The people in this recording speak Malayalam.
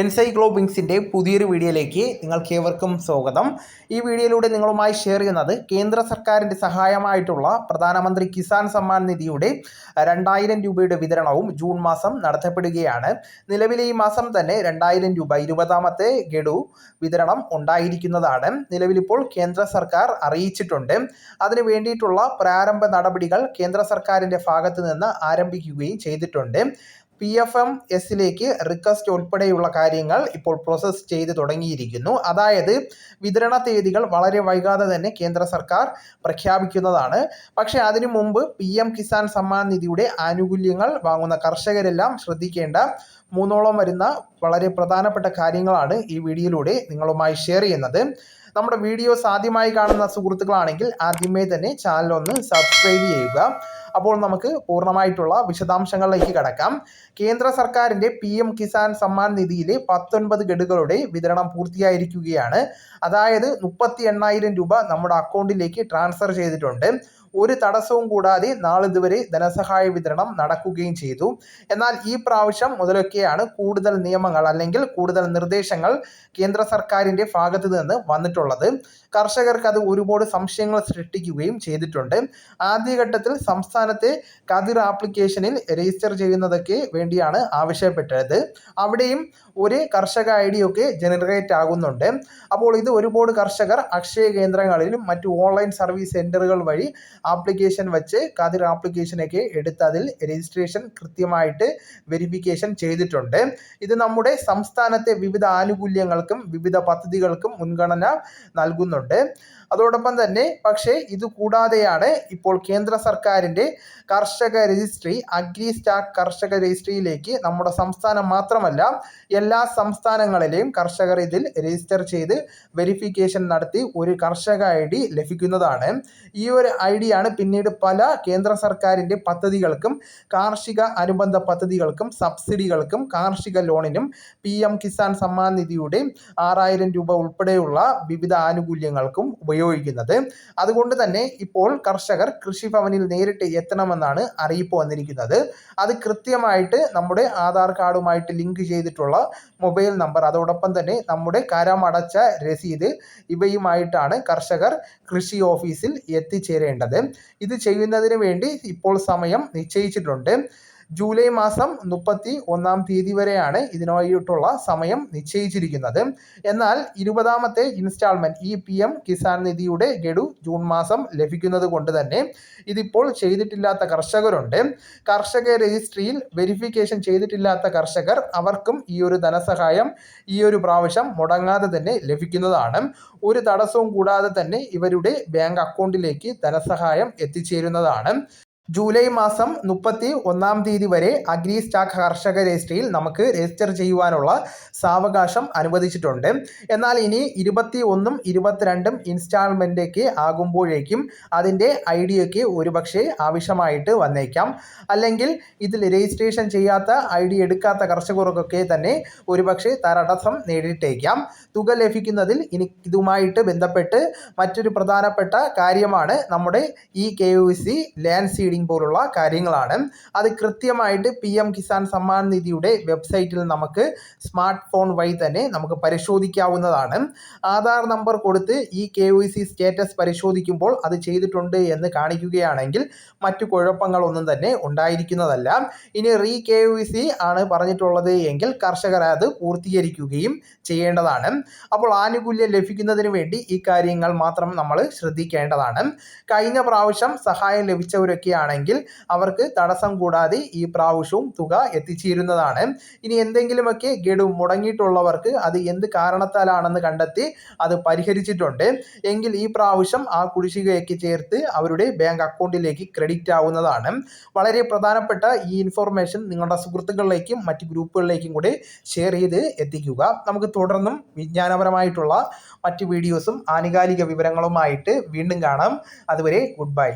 എൻസൈക്ലോബിങ്സിന്റെ പുതിയൊരു വീഡിയോയിലേക്ക് നിങ്ങൾക്ക് ഏവർക്കും സ്വാഗതം. ഈ വീഡിയോയിലൂടെ നിങ്ങളുമായി ഷെയർ ചെയ്യുന്നത് കേന്ദ്ര സർക്കാരിന്റെ സഹായമായിട്ടുള്ള പ്രധാനമന്ത്രി കിസാൻ സമ്മാൻ നിധിയുടെ രണ്ടായിരം രൂപയുടെ വിതരണവും ജൂൺ മാസം നടത്തപ്പെടുകയാണ്. നിലവിലെ ഈ മാസം തന്നെ രണ്ടായിരം രൂപ ഇരുപതാമത്തെ ഗഡു വിതരണം ഉണ്ടായിരിക്കുന്നതാണ്. നിലവിലിപ്പോൾ കേന്ദ്ര സർക്കാർ അറിയിച്ചിട്ടുണ്ട്. അതിനു വേണ്ടിയിട്ടുള്ള പ്രാരംഭ നടപടികൾ കേന്ദ്ര സർക്കാരിന്റെ ഭാഗത്തു നിന്ന് ആരംഭിക്കുകയും ചെയ്തിട്ടുണ്ട്. പി എഫ് എം എസിലേക്ക് റിക്വസ്റ്റ് ഉൾപ്പെടെയുള്ള കാര്യങ്ങൾ ഇപ്പോൾ പ്രോസസ്സ് ചെയ്ത് തുടങ്ങിയിരിക്കുന്നു. അതായത് വിതരണ തീയതികൾ വളരെ വൈകാതെ തന്നെ കേന്ദ്ര സർക്കാർ പ്രഖ്യാപിക്കുന്നതാണ്. പക്ഷേ അതിനു മുമ്പ് പി എം കിസാൻ സമ്മാൻ നിധിയുടെ ആനുകൂല്യങ്ങൾ വാങ്ങുന്ന കർഷകരെല്ലാം ശ്രദ്ധിക്കേണ്ട മൂന്നോളം വരുന്ന വളരെ പ്രധാനപ്പെട്ട കാര്യങ്ങളാണ് ഈ വീഡിയോയിലൂടെ നിങ്ങളുമായി ഷെയർ ചെയ്യുന്നത്. നമ്മുടെ വീഡിയോസ് ആദ്യമായി കാണുന്ന സുഹൃത്തുക്കളാണെങ്കിൽ ആദ്യമേ തന്നെ ചാനൽ ഒന്ന് സബ്സ്ക്രൈബ് ചെയ്യുക. അപ്പോൾ നമുക്ക് പൂർണമായിട്ടുള്ള വിശദാംശങ്ങളിലേക്ക് കടക്കാം. കേന്ദ്ര സർക്കാരിന്റെ പി എം കിസാൻ സമ്മാൻ നിധിയിലെ പത്തൊൻപത് ഗഡുകളുടെ വിതരണം പൂർത്തിയായിരിക്കുകയാണ്. അതായത് മുപ്പത്തി എണ്ണായിരം രൂപ നമ്മുടെ അക്കൗണ്ടിലേക്ക് ട്രാൻസ്ഫർ ചെയ്തിട്ടുണ്ട്. ഒരു തടസ്സവും കൂടാതെ നാളിതുവരെ ധനസഹായ വിതരണം നടക്കുകയും ചെയ്തു. എന്നാൽ ഈ പ്രാവശ്യം മുതലൊക്കെയാണ് കൂടുതൽ നിയമങ്ങൾ അല്ലെങ്കിൽ കൂടുതൽ നിർദ്ദേശങ്ങൾ കേന്ദ്ര സർക്കാരിന്റെ ഭാഗത്തു നിന്ന് വന്നിട്ടുള്ളത്. കർഷകർക്ക് അത് ഒരുപാട് സംശയങ്ങൾ സൃഷ്ടിക്കുകയും ചെയ്തിട്ടുണ്ട്. ആദ്യഘട്ടത്തിൽ സംസ്ഥാനത്തെ കതിർ ആപ്ലിക്കേഷനിൽ രജിസ്റ്റർ ചെയ്യുന്നതൊക്കെ വേണ്ടിയാണ് ആവശ്യപ്പെട്ടത്. അവിടെയും ഒരു കർഷക ഐ ഡി ഒക്കെ ജനറേറ്റ് ആകുന്നുണ്ട്. അപ്പോൾ ഇത് ഒരുപാട് കർഷകർ അക്ഷയ കേന്ദ്രങ്ങളിലും മറ്റു ഓൺലൈൻ സർവീസ് സെന്ററുകൾ വഴി ആപ്ലിക്കേഷൻ വെച്ച് കതിർ ആപ്ലിക്കേഷനൊക്കെ എടുത്ത് അതിൽ രജിസ്ട്രേഷൻ കൃത്യമായിട്ട് വെരിഫിക്കേഷൻ ചെയ്തിട്ടുണ്ട്. ഇത് നമ്മുടെ സംസ്ഥാനത്തെ വിവിധ ആനുകൂല്യങ്ങൾക്കും വിവിധ പദ്ധതികൾക്കും മുൻഗണന നൽകുന്നുണ്ട്. അതോടൊപ്പം തന്നെ പക്ഷേ ഇത് കൂടാതെയാണ് ഇപ്പോൾ കേന്ദ്ര സർക്കാരിന്റെ കർഷക രജിസ്ട്രി അഗ്രി സ്റ്റാക്ക് കർഷക രജിസ്ട്രിയിലേക്ക് നമ്മുടെ സംസ്ഥാനം മാത്രമല്ല എല്ലാ സംസ്ഥാനങ്ങളിലെയും കർഷകർ ഇതിൽ രജിസ്റ്റർ ചെയ്ത് വെരിഫിക്കേഷൻ നടത്തി ഒരു കർഷക ഐ ഡി ലഭിക്കുന്നതാണ്. ഈ ഒരു ഐ ഡിയാണ് പിന്നീട് പല കേന്ദ്ര സർക്കാരിന്റെ പദ്ധതികൾക്കും കാർഷിക അനുബന്ധ പദ്ധതികൾക്കും സബ്സിഡികൾക്കും കാർഷിക ലോണിനും പി എം കിസാൻ സമ്മാൻ നിധിയുടെ ആറായിരം രൂപ ഉൾപ്പെടെയുള്ള വിവിധ ആനുകൂല്യങ്ങൾക്കും ഉപയോഗിക്കുന്നത്. അതുകൊണ്ട് തന്നെ ഇപ്പോൾ കർഷകർ കൃഷിഭവനിൽ നേരിട്ട് എത്തണമെന്നാണ് അറിയിപ്പ് വന്നിരിക്കുന്നത്. അത് കൃത്യമായിട്ട് നമ്മുടെ ആധാർ കാർഡുമായിട്ട് ലിങ്ക് ചെയ്തിട്ടുള്ള മൊബൈൽ നമ്പർ അതോടൊപ്പം തന്നെ നമ്മുടെ കരമടച്ച രസീത് ഇവയുമായിട്ടാണ് കർഷകർ കൃഷി ഓഫീസിൽ എത്തിച്ചേരേണ്ടത്. ഇത് ചെയ്യുന്നതിന് വേണ്ടി ഇപ്പോൾ സമയം നിശ്ചയിച്ചിട്ടുണ്ട്. ജൂലൈ മാസം മുപ്പത്തി ഒന്നാം തീയതി വരെയാണ് ഇതിനായിട്ടുള്ള സമയം നിശ്ചയിച്ചിരിക്കുന്നത്. എന്നാൽ ഇരുപതാമത്തെ ഇൻസ്റ്റാൾമെന്റ് ഈ പി എം കിസാൻ നിധിയുടെ ഗഡു ജൂൺ മാസം ലഭിക്കുന്നത് കൊണ്ട് തന്നെ ഇതിപ്പോൾ ചെയ്തിട്ടില്ലാത്ത കർഷകരുണ്ട്. കർഷക രജിസ്ട്രിയിൽ വെരിഫിക്കേഷൻ ചെയ്തിട്ടില്ലാത്ത കർഷകർ അവർക്കും ഈ ഒരു ധനസഹായം ഈ ഒരു പ്രാവശ്യം മുടങ്ങാതെ തന്നെ ലഭിക്കുന്നതാണ്. ഒരു തടസ്സവും കൂടാതെ തന്നെ ഇവരുടെ ബാങ്ക് അക്കൗണ്ടിലേക്ക് ധനസഹായം എത്തിച്ചേരുന്നതാണ്. ജൂലൈ മാസം മുപ്പത്തി ഒന്നാം തീയതി വരെ അഗ്രി സ്റ്റാക്ക് കർഷക രജിസ്ട്രിയിൽ നമുക്ക് രജിസ്റ്റർ ചെയ്യുവാനുള്ള സാവകാശം അനുവദിച്ചിട്ടുണ്ട്. എന്നാൽ ഇനി ഇരുപത്തി ഒന്നും ഇരുപത്തിരണ്ടും ഇൻസ്റ്റാൾമെന്റൊക്കെ ആകുമ്പോഴേക്കും അതിന്റെ ഐ ഒക്കെ ഒരുപക്ഷെ ആവശ്യമായിട്ട് വന്നേക്കാം. അല്ലെങ്കിൽ ഇതിൽ രജിസ്ട്രേഷൻ ചെയ്യാത്ത ഐ ഡി എടുക്കാത്ത കർഷകർക്കൊക്കെ തന്നെ ഒരുപക്ഷെ തടസ്സം നേരിട്ടേക്കാം തുക ലഭിക്കുന്നതിൽ ഇനി ഇതുമായിട്ട് ബന്ധപ്പെട്ട് മറ്റൊരു പ്രധാനപ്പെട്ട കാര്യമാണ് നമ്മുടെ ഈ K Y C land seeding പോലുള്ള കാര്യങ്ങളാണ്. അത് കൃത്യമായിട്ട് പി എം കിസാൻ സമ്മാൻ നിധിയുടെ വെബ്സൈറ്റിൽ നമുക്ക് സ്മാർട്ട് ഫോൺ വഴി തന്നെ നമുക്ക് പരിശോധിക്കാവുന്നതാണ്. ആധാർ നമ്പർ കൊടുത്ത് ഈ കെ വൈ സി സ്റ്റേറ്റസ് പരിശോധിക്കുമ്പോൾ അത് ചെയ്തിട്ടുണ്ട് എന്ന് കാണിക്കുകയാണെങ്കിൽ മറ്റു കുഴപ്പങ്ങളൊന്നും തന്നെ ഉണ്ടായിരിക്കുന്നതല്ല. ഇനി റീ കെ സി ആണ് പറഞ്ഞിട്ടുള്ളത് എങ്കിൽ കർഷകർ അത് പൂർത്തീകരിക്കുകയും ചെയ്യേണ്ടതാണ്. അപ്പോൾ ആനുകൂല്യം ലഭിക്കുന്നതിന് വേണ്ടി ഈ കാര്യങ്ങൾ മാത്രം നമ്മൾ ശ്രദ്ധിക്കേണ്ടതാണ്. കഴിഞ്ഞ പ്രാവശ്യം സഹായം ലഭിച്ചവരൊക്കെയാണ് ആണെങ്കിൽ അവർക്ക് തടസ്സം കൂടാതെ ഈ പ്രാവശ്യവും തുക എത്തിച്ചേരുന്നതാണ്. ഇനി എന്തെങ്കിലുമൊക്കെ ഗഡു മുടങ്ങിയിട്ടുള്ളവർക്ക് അത് എന്ത് കാരണത്താലാണെന്ന് കണ്ടെത്തി അത് പരിഹരിച്ചിട്ടുണ്ട്. എങ്കിൽ ഈ പ്രാവശ്യം ആ കുടിശ്ശികയൊക്കെ ചേർത്ത് അവരുടെ ബാങ്ക് അക്കൗണ്ടിലേക്ക് ക്രെഡിറ്റ് ആവുന്നതാണ്. വളരെ പ്രധാനപ്പെട്ട ഈ ഇൻഫോർമേഷൻ നിങ്ങളുടെ സുഹൃത്തുക്കളിലേക്കും മറ്റ് ഗ്രൂപ്പുകളിലേക്കും കൂടി ഷെയർ ചെയ്ത് എത്തിക്കുക. നമുക്ക് തുടർന്നും വിജ്ഞാനപരമായിട്ടുള്ള മറ്റ് വീഡിയോസും ആനുകാലിക വിവരങ്ങളുമായിട്ട് വീണ്ടും കാണാം. അതുവരെ ഗുഡ് ബൈ.